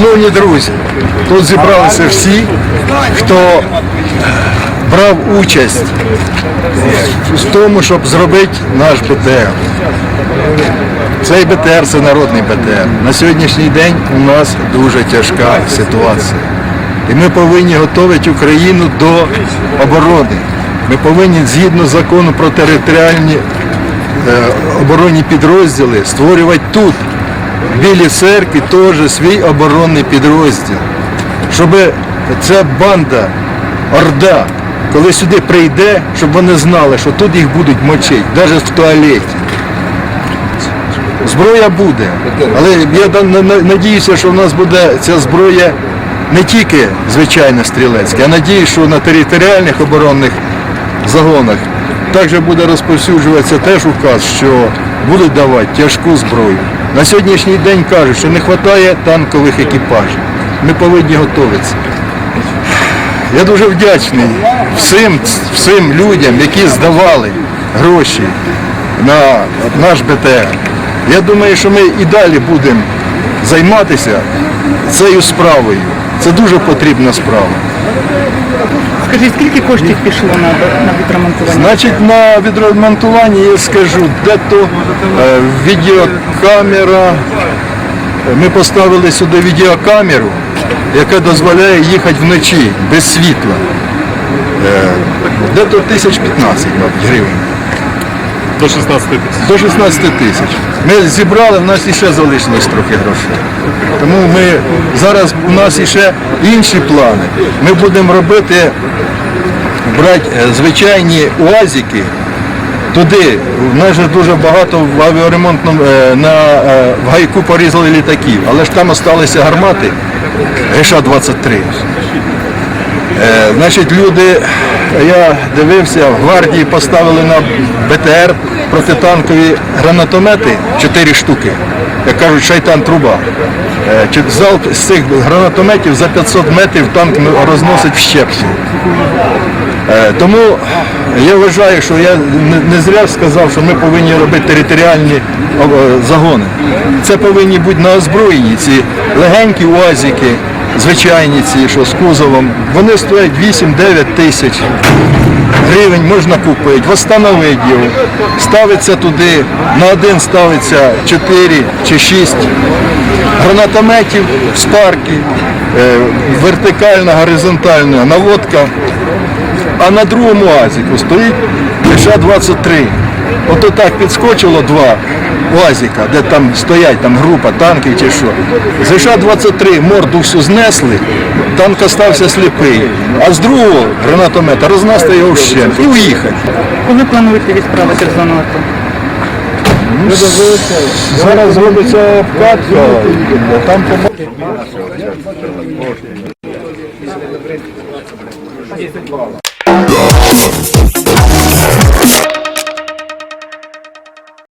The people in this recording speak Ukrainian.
Шановні друзі, тут зібралися всі, хто брав участь в тому, щоб зробити наш БТР. Цей БТР це народний БТР. На сьогоднішній день у нас дуже тяжка ситуація. І ми повинні готувати Україну до оборони. Ми повинні згідно закону про територіальні е, оборонні підрозділи створювати тут, Білій церкві, теж свій оборонний підрозділ. Щоб ця банда, орда, коли сюди прийде, щоб вони знали, що тут їх будуть мочити, навіть в туалеті. Зброя буде, але я надіюся, що в нас буде ця зброя не тільки звичайно стрілецька, я надіюся, що на територіальних оборонних загонах також буде розповсюджуватися теж указ, що будуть давати тяжку зброю. На сьогоднішній день кажуть, що не вистачає танкових екіпажів. Ми повинні готуватися. Я дуже вдячний всім, всім людям, які здавали гроші на наш БТР. Я думаю, що ми і далі будемо займатися цією справою. Це дуже потрібна справа. Скажіть, скільки коштів пішло на, на відремонтування? Значить, на відремонтуванні я скажу, де то е, відеокамера. Ми поставили сюди відеокамеру, яка дозволяє їхати вночі без світла. Е, Де то 1015 мабуть, гривень. До 16 тисяч. До 16 тисяч. Ми зібрали, в нас іще залишилось трохи грошей. Тому ми зараз у нас іще інші плани. Ми будемо робити, брати е, звичайні уазики. Туди в нас же дуже багато в авіаремонтному е, на е, в гайку порізали літаків, але ж там залишилися гармати ГШ-23. Е, Значить, люди, я дивився, в гвардії поставили на БТР протитанкові гранатомети 4 штуки. Як кажуть, шайтан труба. Е, Залп з цих гранатометів за 500 метрів танк розносить щепки. Е, Тому я вважаю, що я не- зря сказав, що ми повинні робити територіальні загони. Це повинні бути на озброєнні ці легенькі УАЗики, звичайні ці, що з кузовом. Вони стоять 8-9 тисяч гривень, можна купити, встановити його. Ставиться туди, на один ставиться 4 чи 6 гранатометів, спарки, е, вертикальна, горизонтальна наводка. А на другому УАЗику стоїть ША-23. Ото так підскочило два УАЗика, де там стоять там група танків чи що. З ША-23 морду всю знесли, танк остався сліпий. А з другого гранатомета рознести його вщент і уїхати. Коли плануєте відправити в зону Зараз зробиться обкатка, там побачимо.